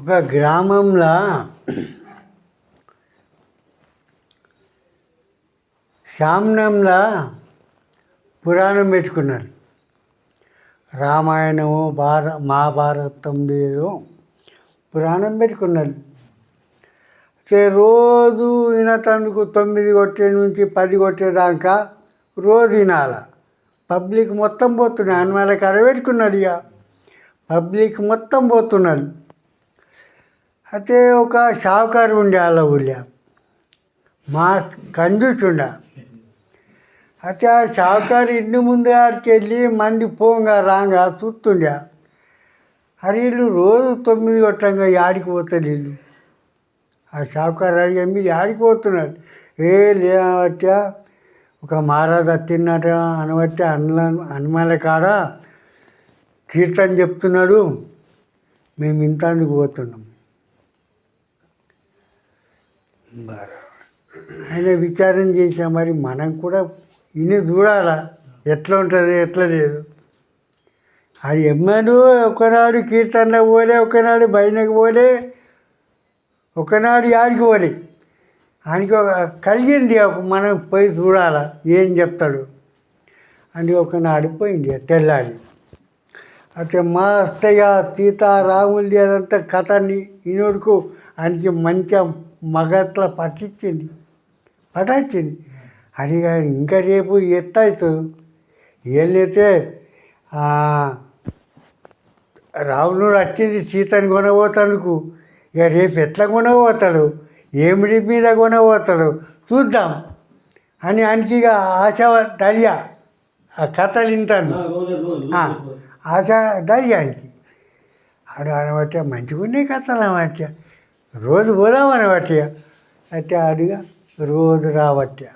ఒక గ్రామంలో శామ్నంలో పురాణం పెట్టుకున్నారు. రామాయణము భార మహాభారతం ఏదో పురాణం పెట్టుకున్నారు. రోజు వినతందుకు తొమ్మిది కొట్టే నుంచి పది కొట్టేదాకా రోజు వినాల. పబ్లిక్ మొత్తం పోతున్నాడు. హనుమాల కాడ పెట్టుకున్నాడు ఇక. పబ్లిక్ మొత్తం పోతున్నాడు. అయితే ఒక షావుకారు ఉండే వాళ్ళ ఊళ్ళో. మా కంజూచుండ అయితే ఆ షావుకారు ఇంటి ముందు ఆడికి వెళ్ళి మంది పోంగా రాంగా చూస్తుండే. అరే వీళ్ళు రోజు తొమ్మిది గొట్టంగా ఆడికి పోతారు వీళ్ళు. ఆ షావుకారు అడిగా మీరు ఆడికి పోతున్నారు. ఏ లేవట్టా ఒక మహారాజా తిన్నట అనబట్టి అన్న హనుమాల కాడ? కీర్తన చెప్తున్నాడు. మేము ఇంతానికి పోతున్నాం. ఆయన విచారం చేసా మరి మనం కూడా ఇన్ని చూడాలా? ఎట్లా ఉంటుంది ఎట్లా లేదు? అది ఎమ్మడు ఒకనాడు కీర్తన పోలే ఒకనాడు బయనకు పోలే ఒకనాడు యాడికి పోలే. ఆయనకి ఒక కలిగింది మనం పోయి చూడాలా ఏం చెప్తాడు? అని ఒకనాడు పోయింది తెల్లాలి అయితే మా అత్తయ్య సీతారాములది అదంతా కథని ఈనోడుకు ఆయనకి మంచి మగట్ల పట్టించింది. పటాయించింది. అది ఇంకా రేపు ఎత్తవుతుంది ఏళ్ళైతే రావణుడు వచ్చింది సీతని కొనబోతానుకు ఇక రేపు ఎట్లా కొనబోతాడు? ఏమిటి మీద కొనబోతాడు? చూద్దాం అని ఆయనకి ఇక ఆశ దర్యా ఆ కథలు వింటాను. ఆశ దర్యానికి ఆడు అనబట్టే మంచిగా ఉన్నాయి కథలు అనబట్టే. రోజు పోదాం అనబట్టే అయితే అడిగా రోజు రాబట్టే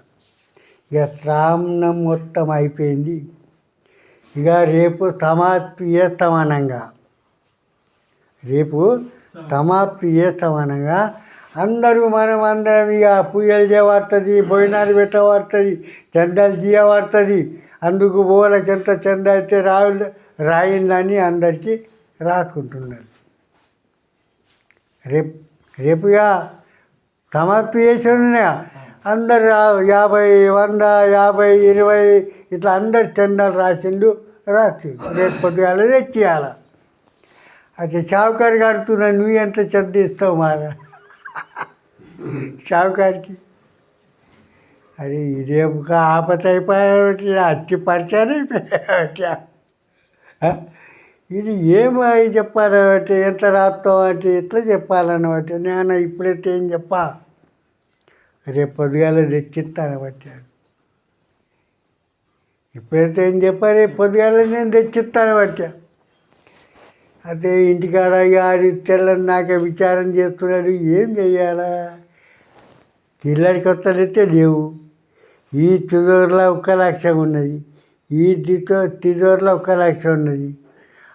ఇక త్రామణం మొత్తం అయిపోయింది. ఇక రేపు సమాప్తి చేస్తామనంగా. రేపు సమాప్తి చేస్తామనగా. అందరూ మనం అందరం ఇక పూజలు చేయబడుతుంది భోజనాలు పెట్టబడుతుంది చందాలు చేయబడుతుంది అందుకు పోలకి ఎంత చంద అయితే రావు రాయిందని అందరికీ రాసుకుంటున్నారు. రేపు రేపుగా సమాప్తి చేసి ఉన్నాయా అందరు యాభై వంద యాభై ఇరవై ఇట్లా అందరు చందాలు రాసిండు రాసి రేపు పొద్దుగాల తెచ్చియాల అయితే షావుకారు కడుతున్నా నువ్వు ఎంత చెంద ఇస్తావు మారా? షావుకారికి. అరే ఇదేం ఆపత అయిపోయా అట్టి పరిచయం అయిపోయా ఇది ఏమని చెప్పాలంటే ఎంత రాస్తాం అంటే ఎట్లా చెప్పాలన్నమాట. నేను ఇప్పుడైతే ఏం చెప్పా? రేపు పొద్దుగాల తెచ్చిస్తాను పట్టాడు. ఇప్పుడైతే ఏం చెప్పా? రేపు పొద్దుగాల నేను తెచ్చిస్తాను పట్టా. అదే ఇంటికాడ ఆడి తెల్లని నాకే విచారం చేస్తున్నాడు. ఏం చెయ్యాలా? చిల్లరి కొత్తలైతే లేవు. ఈ తిదోర్లో ఒక్క లక్ష ఉన్నది. ఈ తితో తిదోర్లో ఒక్క లక్ష ఉన్నది.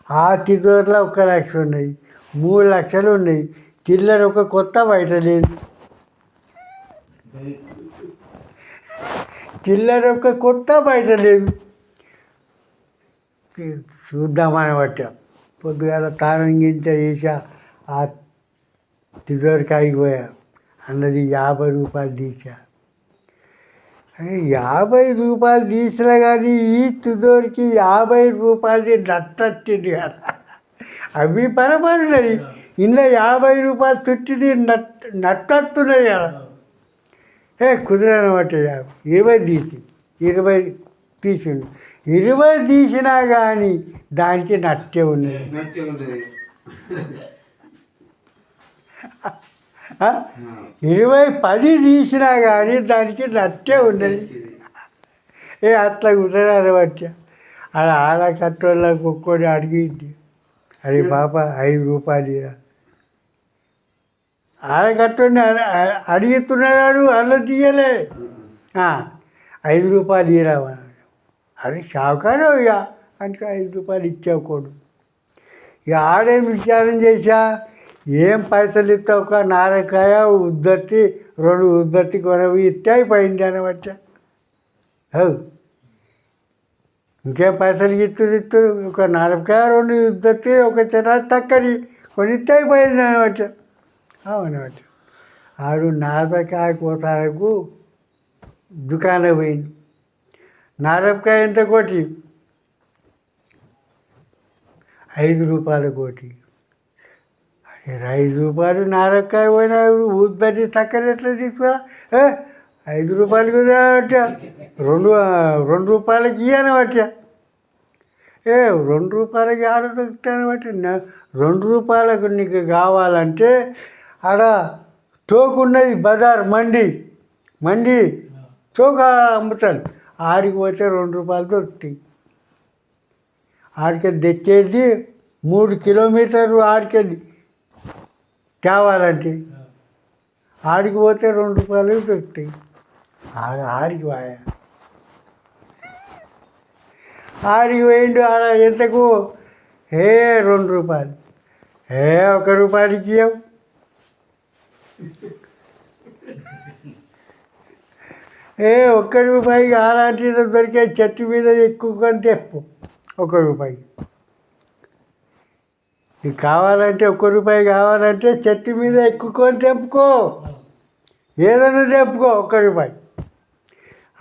ఆ తిదోర్లో ఒక్క లక్ష ఉన్నది మూడు లక్షలు ఉన్నాయి చిల్లర ఒక కొత్త బయట లేదు చిల్లర ఒక కొత్త బయట లేదు చూద్దామని బట్ట పొద్దుగాల తానం గింజ చేసా ఆ తిజోరికాయకి పోయా అన్నది యాభై రూపాయలు తీసా అరే యాభై రూపాయలు తీసినా కానీ ఈ తిజోరికి యాభై రూపాయలు నట్టొచ్చింది కదా. అవి పరపడినది ఇంట్లో యాభై రూపాయలు చుట్టిది నట్ నట్టొస్తున్నది కదా. ఏ కుదిరనమాట ఇరవై తీసి ఇరవై తీసిండు. ఇరవై తీసినా కానీ దానికి నట్టే ఉన్నది? ఇరవై పది తీసినా కానీ దానికి నట్టే ఉండేది. ఏ అట్లా కుదరాలి బట్టి అలా ఆడ కట్టోళ్ళకి ఒక్కోటి అడిగింది. అరే పాప ఐదు రూపాయలు ఇరా. ఆడ కట్టోని అడుగుతున్నాడు అలా తీయలే. ఐదు రూపాయలు ఇరావా అది అరే షావుకారు ఇక అంటే ఐదు రూపాయలు ఇచ్చేకోడు ఇక ఆడేం విచారం చేశా? ఏం పైసలు ఇస్తావు ఒక నారకాయ ఉద్దట్టి రెండు ఉద్దట్టి కొనవి ఇస్తే అయిపోయింది అనమాట. అవు ఇంకేం పైసలు ఇత్తుడు ఇత్తుడు ఒక నారకాయ రెండు ఉద్దట్టి ఒక చిన్న తక్కడి కొనిస్తే అయిపోయింది అనమాట. అవునమాట ఆడు నారపకాయ కోతాలకు దుకాణం పోయింది నారపకాయ ఎంత కోటి? ఐదు రూపాయల కోటి. ఐదు రూపాయలు నారకాయ పోయినా ఊద్దని తక్కువ ఎట్లా తీసుకురా? ఏ, ఐదు రూపాయలు కూడా రెండు రెండు రూపాయలకి ఇయ్యాను పట్టా ఏ రెండు రూపాయలకి ఆడ దొరుకుతాను బట్టి రెండు రూపాయలకు నీకు కావాలంటే ఆడ తోకున్నది బజార్ మండి. మండి తోక అమ్ముతాను. ఆడికి పోతే రెండు రూపాయలు దొరుకుతాయి. ఆడికి తెచ్చేది మూడు కిలోమీటర్లు ఆడికెళ్ళి కావాలంటే ఆడికి పోతే రెండు రూపాయలు దొరుకుతాయి ఆడ ఆడికి పోయా. ఆడికి పోయిండు ఆడ ఎంతకు? ఏ రెండు రూపాయలు. ఏ ఒక రూపాయలకి ఇవ్వవు ఏ ఒక్క రూపాయికి అలాంటి దొరికే చెట్టు మీద ఎక్కువని తెప్పు ఒక రూపాయి. నీకు కావాలంటే ఒక్క రూపాయి కావాలంటే చెట్టు మీద ఎక్కుకొని తెంపుకో. ఏదైనా తెంపుకో ఒక్క రూపాయి.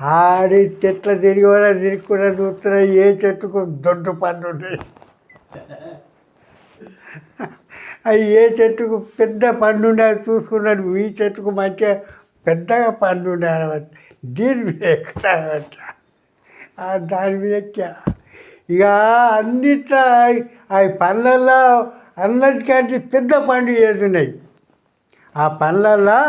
ఆడి చెట్ల తిరిగి కూడా తిరుగుకుండా చూస్తున్నా ఏ చెట్టుకు దొడ్డు పండు అవి ఏ చెట్టుకు పెద్ద పండు ఉండే చూసుకున్నాడు. ఈ చెట్టుకు మంచిగా పెద్దగా పండు ఉండే దీని మీద ఎక్కడ దాని మీద ఎక్కా. ఇక అన్నిట్లా అవి పనులలో అన్నిటికంటే పెద్ద పండు ఏదున్నాయి ఆ పనులలో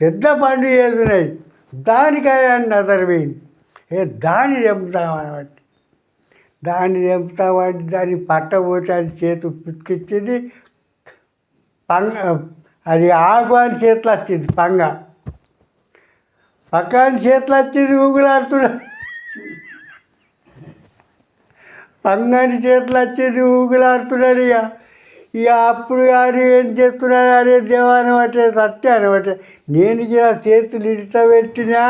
పెద్ద పండు ఏదున్నాయి దానికాయ నదర్ ఏ దాన్ని తెంపుతామన్నమాట. దాన్ని చెప్తామంటే దాన్ని పట్టబోతే అది చేతు పితికిచ్చింది పంగ అది ఆగు అని చేతిలో వచ్చింది పంగ. పక్కని చేతిలో వచ్చింది ఊగులాడుతున్నాడు. పంగని చేతులు వచ్చేది ఊగులాడుతున్నాడు ఇక ఇక అప్పుడు కానీ ఏం చేస్తున్నాడు? అరే దేవా అనమాట సత్య అనబట్టే నేను ఇక చేతులు ఇట్ట పెట్టినా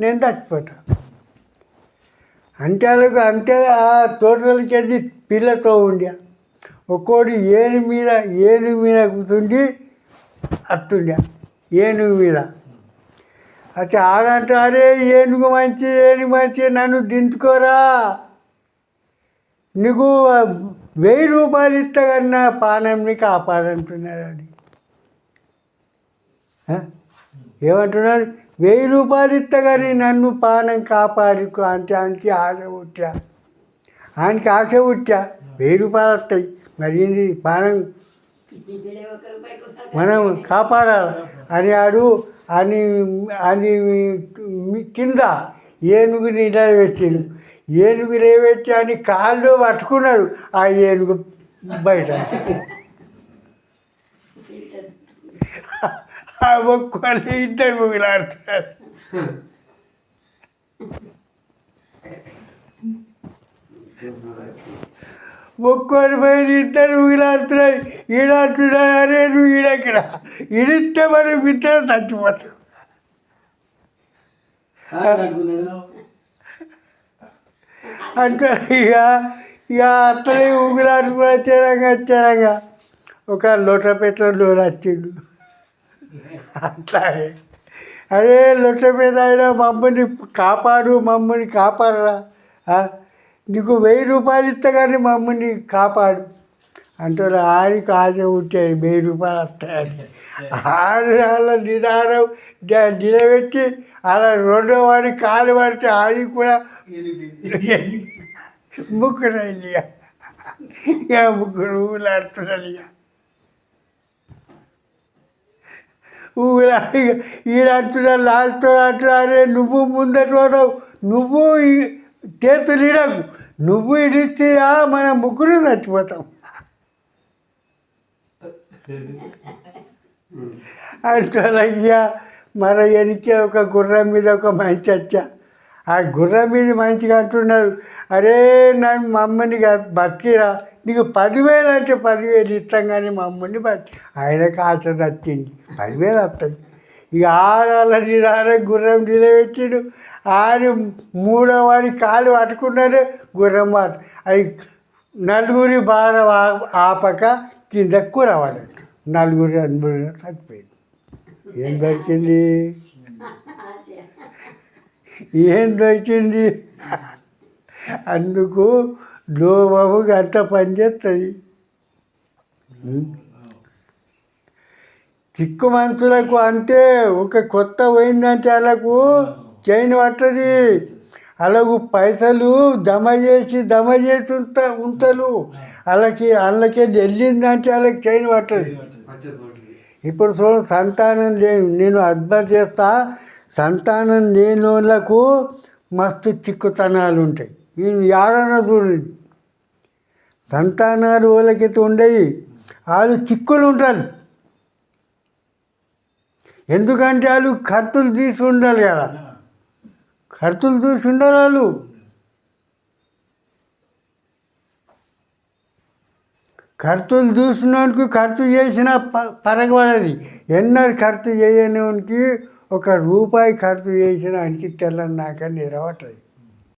నేను చచ్చిపోతా. అంటే అలాగ అంటే ఆ తోటలకి చెంది పిల్లతో ఉండే. ఒక్కోటి ఏను మీద ఏను మీద కూర్చుండి అత్తుండే. ఏనుగు మీద. అయితే ఆడంటే అరే ఏనుగు మంచి ఏనుగు మంచి నన్ను దించుకోరా. నీకు వెయ్యి రూపాయలు ఇస్తాకన్నా పానంని కాపాడంటున్నాడు అది. ఏమంటున్నాడు వెయ్యి రూపాయలు ఇస్తాగాని నన్ను పానం కాపాడుకో అంటే ఆయనకి ఆశ పుట్టా. ఆయనకి ఆశ పుట్టా. వెయ్యి రూపాయలు వస్తాయి. మరి పానం మనం కాపాడాలి? అని ఆడు అని అని కింద ఏనుగు నిలబెట్టాడు ఏనుగు నిలబెట్టి అని కాళ్ళు పట్టుకున్నాడు. ఆ ఏనుగు బయట. ఆ ఒక్కని ఇద్దరు ముగిలాడుతున్నారు. ఒక్కొని పైన ఇద్దరు ఊగిలాడుతున్నాయి ఈడాడుతున్నాయి అరే నువ్వు ఈడకిరా ఈడిస్తే మనం ఇద్దరు చచ్చిపోతాం. అంటే ఇక ఇక అట్లనే ఊగిలాడుకుని వచ్చారంగా వచ్చారంగా ఒక లోట పెట్రోల్ వచ్చిండు అట్లాగే. అరే లొట్టపేట అయినా మమ్మల్ని కాపాడు మమ్మల్ని కాపాడరా? నీకు వెయ్యి రూపాయలు ఇస్తా కానీ మమ్మల్ని కాపాడు. అంటారు ఆడికి ఆశ ఉంటాయి వెయ్యి రూపాయలు వస్తాయని. ఆరు నెలల నిదానం నిలబెట్టి అలా రెండో వాడి కాలు పడితే ఆడి కూడా ముగ్గురు ఇక ముగ్గురు ఊళ్ళాడుతున్నారు ఇక ఊరా ఈడ అంటున్నా అంటున్నారే నువ్వు ముందట నువ్వు ఈ- చేతులు ఇడకు నువ్వు ఇడిస్తే మన ముగ్గురు చచ్చిపోతాం. అంటున్నాయ్యా మన వెనకే ఒక గుర్రం మీద ఒక మంచి వచ్చా ఆ గుర్రం మీద మంచిగా అంటున్నారు. అరే నన్ను మమ్మల్ని బతికిరా. నీకు పదివేలు అంటే పదివేలు ఇస్తాం కానీ మమ్మల్ని బతి ఆయనకు ఆశ నచ్చింది. పదివేలు వస్తాయి ఇక ఆడాల నిదాన గుర్రం నిలబెట్టిడు. ఆడి మూడో వాడి కాలు పట్టుకున్నాడు గుర్రం మాట అది నలుగురి భారం ఆపక కింద కూర నలుగురు అనుభవం చచ్చిపోయింది ఏం దొరికింది ఏం దొరికింది అందుకు లోబము గంట పనిచేస్తుంది చిక్కు మనుషులకు అంటే ఒక కొత్త పోయిందంటే వాళ్ళకు చైన్ పట్టది. అలాగూ పైసలు దమ చేసి దమ చేసి ఉంటా ఉంటారు. వాళ్ళకి వాళ్ళకి వెళ్ళిందంటే వాళ్ళకి చైన్ పట్టదు. ఇప్పుడు చూడు సంతానం లేని నేను అడ్వైజ్ చేస్తా సంతానం లేని వాళ్ళకు మస్తు చిక్కుతనాలు ఉంటాయి. నేను ఏడన చూడండి సంతానాలు వాళ్ళకైతే ఉండేవి వాళ్ళు చిక్కులు ఉంటారు ఎందుకంటే వాళ్ళు ఖర్చులు తీసి ఉండాలి కదా. ఖర్చులు చూసి ఉండాలి వాళ్ళు. ఖర్చులు చూసినోనికి ఖర్చు చేసిన ప పరగబడది. ఎన్నో ఖర్చు చేయనివానికి ఒక రూపాయి ఖర్చు చేసిన అనికి తెల్లని నాక నిరవటది